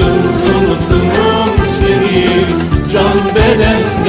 ömrüm seni Can beden